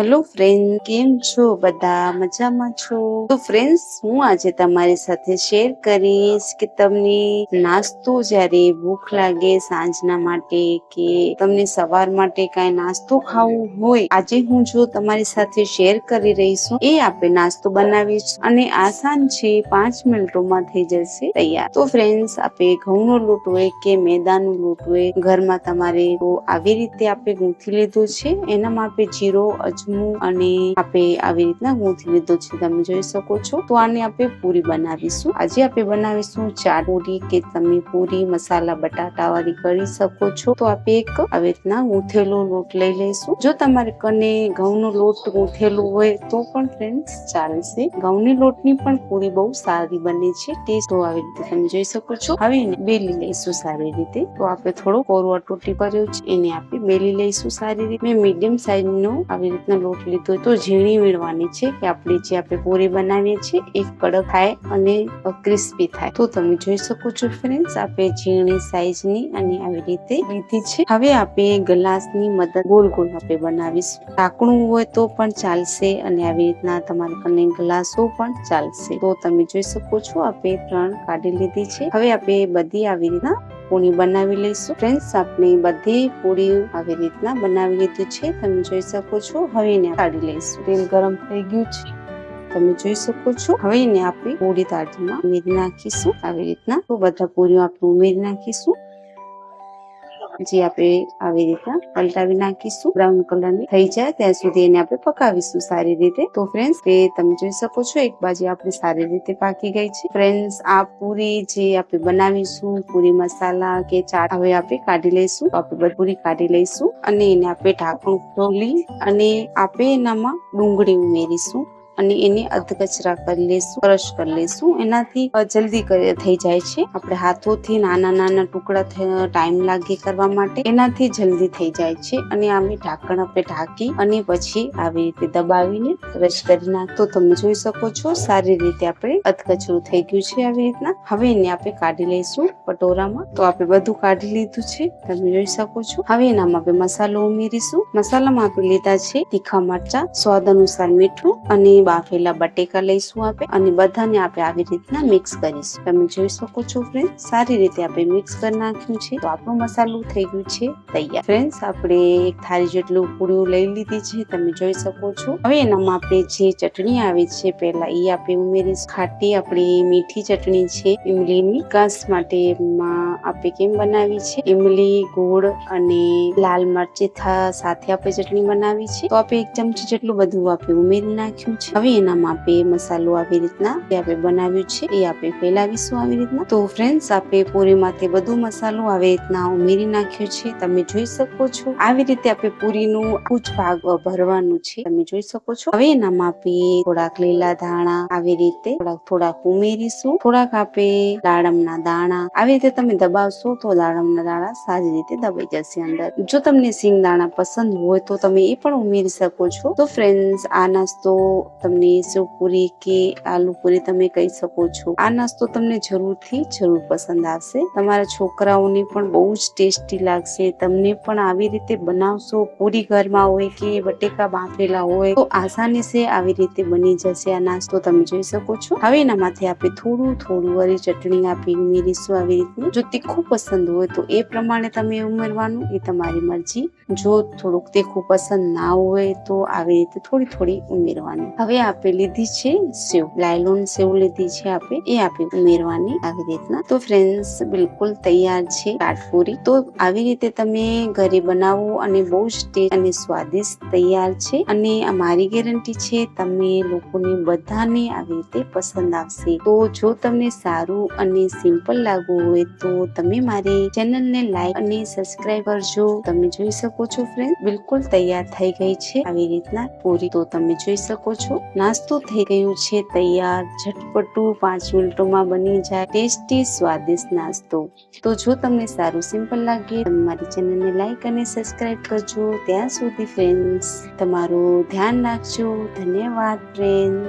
Hello friend કેમ છો? બધા મજામાં છો? તો ફ્રેન્ડ્સ હું આજે તમારી સાથે શેર કરીશ કે તમને નાસ્તો જ્યારે ભૂખ લાગે સાંજના માટે કે તમને સવાર માટે કાંઈ નાસ્તો ખાવું હોય, આજે હું જો તમારી સાથે શેર કરી રહી છું, એ આપણે નાસ્તો બનાવીશ અને આસાન છે પાંચ મિનિટોમાં થઈ જશે તૈયાર. તો ફ્રેન્ડ્સ આપણે ઘઉંનો લોટ હોય કે મેદાનો લોટ હોય, ઘરમાં તમારે તો આવી રીતે આપણે ગૂંથી લીધું છે, એનામાં આપણે જીરો અજમો અને આપણે આવી રીતના ગૂંથી લીધો છે તમે જોઈ શકો છો. તો આને આપણે પૂરી બનાવીશું. આજે આપણે બનાવીશું ચાર પૂરી કે તમે પૂરી, મસાલા બટાટા વાળી કરી શકો છો. તો આપણે એક આવી રીતના ગૂંથેલો લોટ લઈ લઈશું. જો તમારે કને ઘઉંનો લોટ ગૂંથેલું હોય તો પણ ફ્રેન્ડ્સ ચાલશે ઘઉંની લોટની પણ પૂરી બહુ સારી બને છે. ટેસ્ટ આવી રીતે તમે જોઈ શકો છો. હવે એને બેલી લઈશું સારી રીતે. તો આપણે થોડો કોરવા તૂટી પડ્યો છે. એને આપણે બેલી લઈશું સારી રીતે. મેં મીડિયમ સાઈઝ નો આવી રીતના લોટ લીધો તો ઝીણી વીણવાની છે કે આપણે જે આપણે પૂરી બનાવીએ છીએ, એ કડક થાય અને ક્રિસ્પી થાય. તો તમે જોઈ શકો છો ફ્રેન્ડ્સ આપણે ઝીણી સાઈઝની અને આવી રીતે લીધી છે. હવે આપણે ગ્લાસની મદદ ગોલ ગોલ આપણે બનાવીશું. ઢાંકણું હોય તો પણ ચાલશે અને આવી રીતના તમારે કને ગ્લાસો પણ ચાલશે. તો તમે જોઈ શકો છો, આપણે ત્રણ કાઢી લીધી છે. હવે આપણે બધી આવી રીતના પૂરી બનાવી લઈશું. ફ્રેન્ડ્સ આપણે બધી પૂરી આવી રીતના બનાવી લીધી છે. તમે જોઈ શકો છો. હવે એને કાઢી લઈશું. તેલ ગરમ થઈ ગયું છે. તમે જોઈ શકો છો. હવે એને આપણે પૂરી તાટીમાં ઉમેરી નાખીશું. આવી રીતના બધા પૂરીઓ આપણે ઉમેરી નાખીશું. જે આપણે આવી રીતના પલટાવી નાખીશું. બ્રાઉન કલરની થઈ જાય ત્યાં સુધી એને આપણે પકાવીશું સારી રીતે. તો ફ્રેન્ડ્સ એ તમે જોઈ શકો છો, એક બાજુ આપણે સારી રીતે પાકી ગઈ છે. ફ્રેન્ડ્સ આ પૂરી જે આપણે બનાવીશું, પૂરી મસાલા કે ચાટ, હવે આપણે કાઢી લઈશું. આપણે પૂરી કાઢી લઈશું અને એને આપણે ઢાંકણું ખોલી અને આપણે એનામાં ડુંગળી ઉમેરીશું. અને એને અધકચરા કરી લેશું ક્રશ કરી લેશું. એનાથી જલ્દી થઈ જાય છે. આપણે હાથોથી નાના નાના ટુકડા ટાઈમ લાગે કરવા માટે. એનાથી જલ્દી થઈ જાય છે. અને આમે ઢાંકણ આપણે ઢાંકી અને પછી આવી રીતે દબાવીને ક્રશ કરી નાખ તો તમે જોઈ શકો છો, સારી રીતે આપણે અધકચરું થઈ ગયું છે આવી રીતના. હવે એને આપણે કાઢી લઈશું કટોરામાં. તો આપણે બધું કાઢી લીધું છે. તમે જોઈ શકો છો. હવે એનામાં આપણે મસાલો ઉમેરીશું. મસાલામાં આપણે લીધા છે તીખા મરચા, સ્વાદ અનુસાર મીઠું અને બાફેલા બટેકા લઈશું આપણે અને બધાને આપણે આવી રીતના મિક્સ કરીશું. તમે જોઈ શકો છો ફ્રેન્ડ સારી રીતે આપણે મિક્સ કરી નાખ્યું છે. તો આપણું મસાલું થઈ ગયું છે તૈયાર. ફ્રેન્ડ્સ આપણે એક થાળી જેટલું પૂરીઓ લઈ લીધી છે, તમે જોઈ શકો છો. હવે એનામાં આપણે જે ચટણી આવે છે, પહેલા એ આપણે ઉમેરીશું. ખાટી આપણી મીઠી ચટણી છે ઇમલીની કાસ માટે આપણે કેમ બનાવી છે? ઇમલી ગોળ અને લાલ મરચી સાથે આપણે ચટણી બનાવી છે. તો આપણે એક ચમચી જેટલું બધું આપણે ઉમેરી નાખ્યું છે. હવે એનામાં આપણે મસાલો આવી રીતના જે આપણે બનાવ્યું છે, એ આપણે ફેલાવીશું આવી રીતના. તો ફ્રેન્ડ્સ આપણે પૂરીમાં તે બધું મસાલો આવી રીતના ઉમેરી નાખ્યો છે. તમે જોઈ શકો છો. આવી રીતે આપણે પૂરીનું જ ભાગ ભરવાનું છે. તમે જોઈ શકો છો. હવે એનામાં આપણે થોડાક લીલા ધાણા આવી રીતે થોડાક થોડાક ઉમેરીશું. થોડાક આપણે દાડમના દાણા. આવી રીતે તમે દબાવશો તો દાડમના દાણા સારી રીતે દબાઈ જશે અંદર. જો તમને સિંગ દાણા પસંદ હોય તો તમે એ પણ ઉમેરી શકો છો. તો ફ્રેન્ડ્સ આ નાસ્તો તમને સેવપુરી કે આલુ પૂરી તમે કહી શકો છો. આ નાસ્તો તમને જરૂરથી જરૂર પસંદ આવશે. તમારા છોકરાઓને પણ બહુ જ ટેસ્ટી લાગશે. તમને પણ આવી રીતે બનાવશો. પૂરી ઘરમાં હોય કે બટેકા બાફેલા હોય તો આસાની સે આવી રીતે બની જશે આ નાસ્તો તમે જોઈ શકો છો. હવે એના માથે આપણે થોડું થોડું વળી ચટણી આપી ઉમેરીશું આવી રીતનું. જો તીખું પસંદ હોય તો એ પ્રમાણે તમે ઉમેરવાનું, એ તમારી મરજી. જો થોડુંક તીખું પસંદ ના હોય તો આવી રીતે થોડી થોડી ઉમેરવાની. હવે આપણે લીધી છે સેવ. લાયલોન સેવ લીધી છે આપણે એ આપણે ઉમેરવાની આવી રીતના. તો ફ્રેન્ડ્સ બિલકુલ તૈયાર છે કાટપુરી તો આવી રીતે તમે ઘરે બનાવો અને બહુ જ ટેસ્ટ અને સ્વાદિષ્ટ તૈયાર છે. અને મારી ગેરંટી છે, તમે લોકોને બધાને આવી રીતે પસંદ આવશે. તો જો તમને સારું અને સિમ્પલ લાગવું હોય તો તમે મારી ચેનલને લાઈક અને સબસ્ક્રાઈબ કરજો. તમે જોઈ શકો છો ફ્રેન્ડ બિલકુલ તૈયાર થઈ ગઈ છે આવી રીતના પૂરી. તો તમે જોઈ શકો છો. નાસ્તો થઈ ગયું છે, તૈયાર. ઝટપટું પાંચ મિનિટોમાં બની જાય ટેસ્ટી, સ્વાદિષ્ટ નાસ્તો. તો જો તમને સારું સિમ્પલ લાગે મારી ચેનલને લાઈક અને સબસ્ક્રાઇબ કરજો. ત્યાં સુધી ફ્રેન્ડ્સ તમારું ધ્યાન રાખજો. ધન્યવાદ ફ્રેન્ડ્સ